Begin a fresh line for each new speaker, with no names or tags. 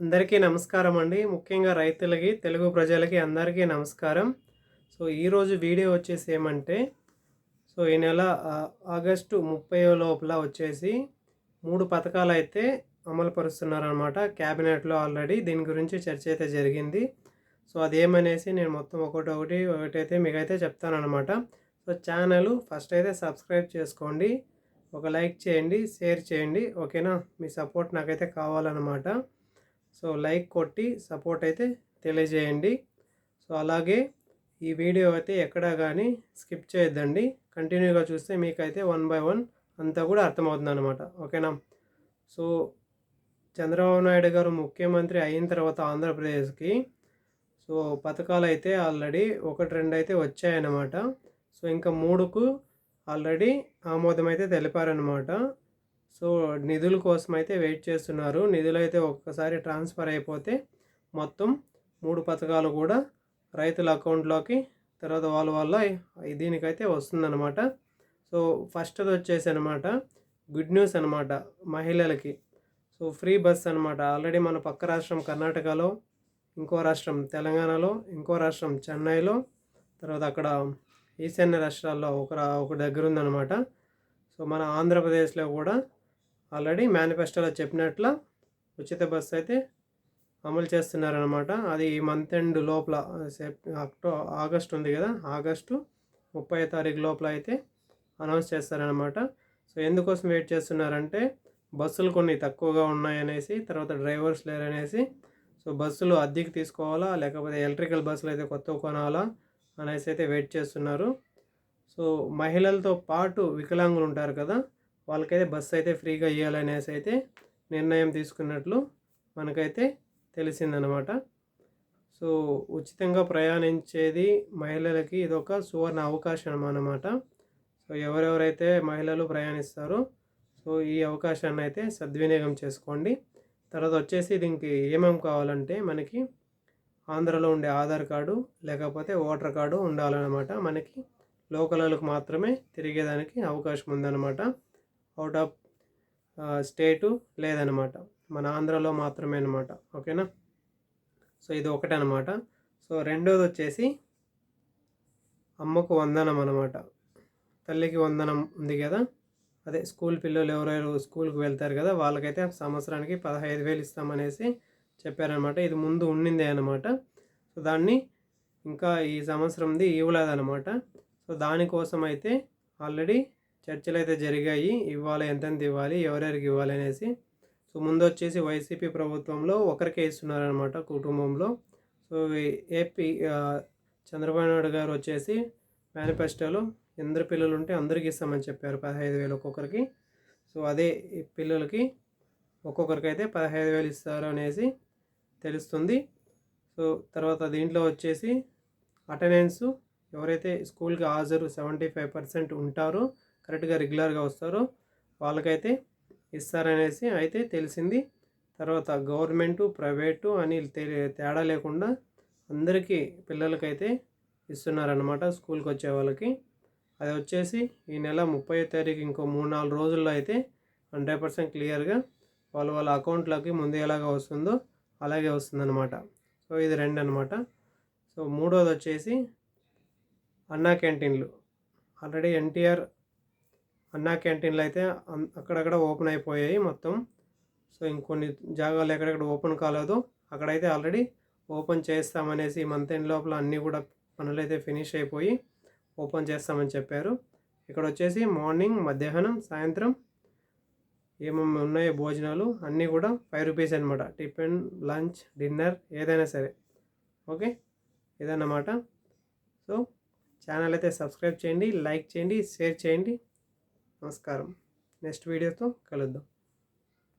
అందరికీ నమస్కారం అండి. ముఖ్యంగా రైతులకి తెలుగు ప్రజలకి అందరికీ నమస్కారం. సో ఈరోజు వీడియో వచ్చేసి ఏమంటే సో ఈ నెల ఆగస్టు ముప్పై లోపల వచ్చేసి మూడు పథకాలు అయితే అమలు పరుస్తున్నారనమాట క్యాబినెట్లో ఆల్రెడీ దీని గురించి చర్చ అయితే జరిగింది. సో అదేమనేసి నేను మొత్తం ఒకటి ఒకటి ఒకటైతే మీకైతే చెప్తానమాట సో ఛానల్ ఫస్ట్ అయితే సబ్స్క్రైబ్ చేసుకోండి. ఒక లైక్ చేయండి షేర్ చేయండి. ఓకేనా? మీ సపోర్ట్ నాకైతే కావాలన్నమాట. సో లైక్ కొట్టి సపోర్ట్ అయితే తెలియజేయండి. సో అలాగే ఈ వీడియో అయితే ఎక్కడా కానీ స్కిప్ చేయొద్దండి. కంటిన్యూగా చూస్తే మీకైతే వన్ బై వన్ అంతా కూడా అర్థమవుతుంది అనమాట ఓకేనా? సో చంద్రబాబు నాయుడు గారు ముఖ్యమంత్రి అయిన తర్వాత ఆంధ్రప్రదేశ్కి సో పథకాలు అయితే ఆల్రెడీ ఒకటి రెండు అయితే వచ్చాయన్నమాట. సో ఇంకా మూడుకు ఆల్రెడీ ఆమోదం అయితే తెలిపారనమాట సో నిధుల కోసం అయితే వెయిట్ చేస్తున్నారు. నిధులు అయితే ఒక్కసారి ట్రాన్స్ఫర్ అయిపోతే మొత్తం మూడు పథకాలు కూడా రైతుల అకౌంట్లోకి తర్వాత వాళ్ళ వల్ల దీనికైతే వస్తుందన్నమాట. సో ఫస్ట్ వచ్చేసి అనమాట గుడ్ న్యూస్ అనమాట మహిళలకి. సో ఫ్రీ బస్ అనమాట ఆల్రెడీ మన పక్క రాష్ట్రం కర్ణాటకలో ఇంకో రాష్ట్రం తెలంగాణలో ఇంకో రాష్ట్రం చెన్నైలో తర్వాత అక్కడ ఈశాన్య రాష్ట్రాల్లో ఒక ఒక దగ్గర ఉందన్నమాట సో మన ఆంధ్రప్రదేశ్లో కూడా ఆల్రెడీ మేనిఫెస్టోలో చెప్పినట్ల ఉచిత బస్సు అయితే అమలు చేస్తున్నారనమాట అది ఈ మంత్ ఎండ్ లోపల అక్టో ఆగస్ట్ ఉంది కదా ఆగస్టు ముప్పై తారీఖు లోపల అయితే అనౌన్స్ చేస్తారనమాట సో ఎందుకోసం వెయిట్ చేస్తున్నారంటే బస్సులు కొన్ని తక్కువగా ఉన్నాయనేసి తర్వాత డ్రైవర్స్ లేరనేసి సో బస్సులు అద్దెకి తీసుకోవాలా లేకపోతే ఎలక్ట్రికల్ బస్సులు అయితే కొత్తవి కొనాలా అనేసి అయితే వెయిట్ చేస్తున్నారు. సో మహిళలతో పాటు వికలాంగులు ఉంటారు కదా వాళ్ళకైతే బస్సు అయితే ఫ్రీగా ఇవ్వాలనేసి అయితే నిర్ణయం తీసుకున్నట్లు మనకైతే తెలిసిందనమాట. సో ఉచితంగా ప్రయాణించేది మహిళలకి ఇదొక సువర్ణ అవకాశం అన్నమాట. సో ఎవరెవరైతే మహిళలు ప్రయాణిస్తారో సో ఈ అవకాశాన్ని అయితే సద్వినియోగం చేసుకోండి. తర్వాత వచ్చేసి దీనికి ఏమేమి కావాలంటే మనకి ఆంధ్రలో ఉండే ఆధార్ కార్డు లేకపోతే ఓటర్ కార్డు ఉండాలన్నమాట. మనకి లోకల్లకు మాత్రమే తిరిగేదానికి అవకాశం ఉందన్నమాట. అవుట్ ఆఫ్ స్టేటు లేదనమాట. మన ఆంధ్రలో మాత్రమే అనమాట ఓకేనా? సో ఇది ఒకటి అనమాట సో రెండోది వచ్చేసి అమ్మకు వందనం అనమాట తల్లికి వందనం ఉంది కదా? అదే స్కూల్ పిల్లలు ఎవరెవరు స్కూల్కి వెళ్తారు కదా? వాళ్ళకైతే సంవత్సరానికి పదహైదు వేలు ఇస్తామనేసి చెప్పారనమాట. ఇది ముందు ఉండిందే అనమాట సో దాన్ని ఇంకా ఈ సంవత్సరంది ఇవ్వలేదనమాట సో దానికోసం అయితే ఆల్రెడీ చర్చలు అయితే జరిగాయి. ఇవ్వాలి ఎంతెంత ఇవ్వాలి ఎవరెవరికి ఇవ్వాలి అనేసి. సో ముందు వచ్చేసి వైసీపీ ప్రభుత్వంలో ఒకరికే ఇస్తున్నారనమాట కుటుంబంలో. సో ఏపీ చంద్రబాబు నాయుడు గారు వచ్చేసి మేనిఫెస్టోలో ఎందరు పిల్లలు ఉంటే అందరికి ఇస్తామని చెప్పారు పదహైదు వేలు ఒక్కొక్కరికి. సో అదే పిల్లలకి ఒక్కొక్కరికి అయితే పదహైదు వేలు ఇస్తారు అనేసి తెలుస్తుంది. సో తర్వాత దీంట్లో వచ్చేసి అటెండెన్స్ ఎవరైతే స్కూల్కి హాజరు సెవెంటీ ఫైవ్ పర్సెంట్ ఉంటారో కరెక్ట్గా రెగ్యులర్గా వస్తారో వాళ్ళకైతే ఇస్తారనేసి అయితే తెలిసింది. తర్వాత గవర్నమెంటు ప్రైవేటు అని తే- తేడా లేకుండా అందరికీ పిల్లలకైతే ఇస్తున్నారనమాట స్కూల్కి వచ్చే వాళ్ళకి. అది వచ్చేసి ఈ నెల ముప్పై తారీఖు ఇంకో మూడు నాలుగు రోజుల్లో అయితే హండ్రెడ్ పర్సెంట్ క్లియర్గా వాళ్ళ వాళ్ళ అకౌంట్లోకి ముందు ఎలాగా వస్తుందో అలాగే వస్తుందన్నమాట. సో ఇది రెండు అనమాట సో మూడోది వచ్చేసి అన్నా క్యాంటీన్లు. ఆల్రెడీ ఎన్టీఆర్ అన్నా క్యాంటీన్లు అయితే అక్కడక్కడ ఓపెన్ అయిపోయాయి మొత్తం. సో ఇంకొన్ని జాగాలు ఎక్కడెక్కడ ఓపెన్ కాలేదు. అక్కడైతే ఆల్రెడీ ఓపెన్ చేస్తామనేసి మంత్ ఎండ్ లోపల అన్నీ కూడా పనులు అయితే ఫినిష్ అయిపోయి ఓపెన్ చేస్తామని చెప్పారు. ఇక్కడ వచ్చేసి మార్నింగ్ మధ్యాహ్నం సాయంత్రం ఏమేమి ఉన్నాయో భోజనాలు అన్నీ కూడా ఫైవ్ రూపీస్ అనమాట టిఫిన్ లంచ్ డిన్నర్ ఏదైనా సరే. ఓకే? ఇదన్నమాట. సో ఛానల్ అయితే సబ్స్క్రైబ్ చేయండి లైక్ చేయండి షేర్ చేయండి. నమస్కారం. నెక్స్ట్ వీడియోతో కలుద్దాం.